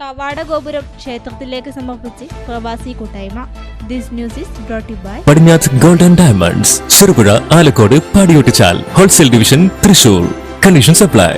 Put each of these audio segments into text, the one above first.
കവാടഗോപുരം ക്ഷേത്രത്തിലേക്ക് സമർപ്പിച്ച് പ്രവാസി കൂട്ടായ്മ. This news is brought by Padinjath golden diamonds Cherupuzha Alakode Padiyottuchal wholesale division Thrissur. Condition apply.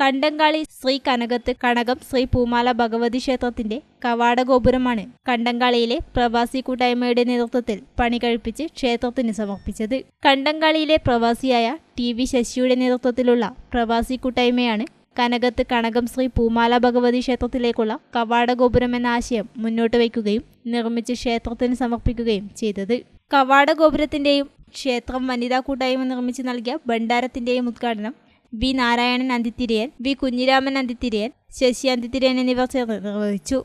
Kandankali Shri Kanakath Kanakam Shri Poomala Bhagavathi ക്ഷേത്രത്തിന്റെ കവാടഗോപുരമാണ് കണ്ടങ്കാളിയിലെ പ്രവാസി കൂട്ടായ്മയുടെ നേതൃത്വത്തിൽ പണി കഴിപ്പിച്ച് ക്ഷേത്രത്തിന് സമർപ്പിച്ചത്. കണ്ടങ്കാളിയിലെ പ്രവാസിയായ ടി വി ശശിയുടെ നേതൃത്വത്തിലുള്ള പ്രവാസി കൂട്ടായ്മയാണ് കനകത്ത് കണകം ശ്രീ പൂമാല ഭഗവതി ക്ഷേത്രത്തിലേക്കുള്ള കവാടഗോപുരം എന്ന ആശയം മുന്നോട്ട് വയ്ക്കുകയും നിർമ്മിച്ച് ക്ഷേത്രത്തിന് സമർപ്പിക്കുകയും ചെയ്തത്. കവാടഗോപുരത്തിന്റെയും ക്ഷേത്രം വനിതാ കൂട്ടായ്മ നിർമ്മിച്ച് നൽകിയ ഭണ്ഡാരത്തിന്റെയും ഉദ്ഘാടനം വി നാരായണൻ അന്തിത്തിരിയൻ വി കുഞ്ഞിരാമൻ അന്തിത്തിരിയൻ ശശി അന്തിത്തിരിയൻ എന്നിവർ ചേർന്ന് നിർവഹിച്ചു.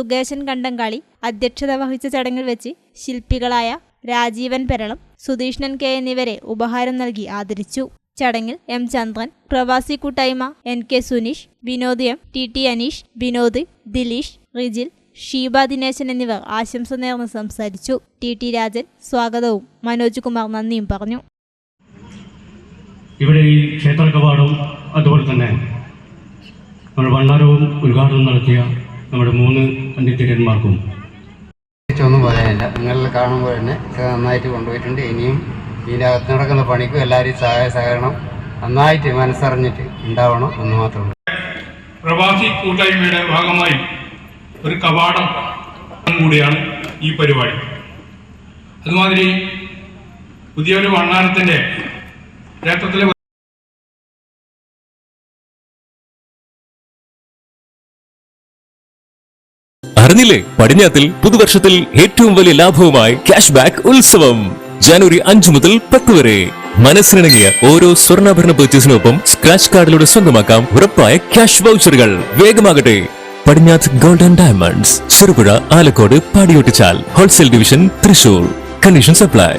സുകേശൻ കണ്ടങ്കാളി അധ്യക്ഷത വഹിച്ച ചടങ്ങിൽ വെച്ച് ശില്പികളായ രാജീവൻ പെരളം സുധീഷ്ണൻ കെ എന്നിവരെ ഉപഹാരം നൽകി ആദരിച്ചു. ചടങ്ങിൽ എം ചന്ദ്രൻ പ്രവാസി കൂട്ടായ്മ N K Suneesh Vinod M T T Aneesh Vinod Dileesh Rijil Sheeba Dinesan എന്നിവർ ആശംസ നേർന്ന് സംസാരിച്ചു. ടി ടി രാജൻ സ്വാഗതവും. മനോജ് കുമാർ നന്ദിയും പറഞ്ഞു. ഇവിടെ ഈ ക്ഷേത്ര കവാടവും അതുപോലെ തന്നെ നമ്മുടെ ഭണ്ഡാരവും ഉദ്ഘാടനം നടത്തിയ നമ്മുടെ മൂന്ന് പണ്ഡിതന്മാർക്കും ഒന്നും പറയാനില്ല. നിങ്ങളിൽ കാണുമ്പോൾ തന്നെ ഇത് നന്നായിട്ട് കൊണ്ടുപോയിട്ടുണ്ട്. ഇനിയും ഇതിനകത്ത് നടക്കുന്ന പണിക്കും എല്ലാവരും സഹായ സഹകരണം നന്നായിട്ട് മനസ്സറിഞ്ഞിട്ട് ഉണ്ടാവണം എന്ന് മാത്രമേ പ്രവാസി കൂട്ടായ്മയുടെ ഭാഗമായി ഒരു കവാടം കൂടിയാണ് ഈ പരിപാടി. അതുമാതിരി പുതിയൊരു വണ്ണാനത്തിന്റെ ക്ഷേത്രത്തിലെ അറിഞ്ഞില്ലേ? പടിഞ്ഞാത്തിൽ പുതുവർഷത്തിൽ ഏറ്റവും വലിയ ലാഭവുമായി ക്യാഷ് ബാക്ക് ഉത്സവം. ജനുവരി അഞ്ചു മുതൽ പത്ത് വരെ. മനസ്സിനിണങ്ങിയ ഓരോ സ്വർണാഭരണ പർച്ചേസിനൊപ്പം സ്ക്രാച്ച് കാർഡിലൂടെ സ്വന്തമാക്കാം ഉറപ്പായ ക്യാഷ് വൗച്ചറുകൾ വേഗമാകട്ടെ. Padinjath golden diamonds Cherupuzha Alakode Padiyottuchal wholesale division Thrissur. Condition apply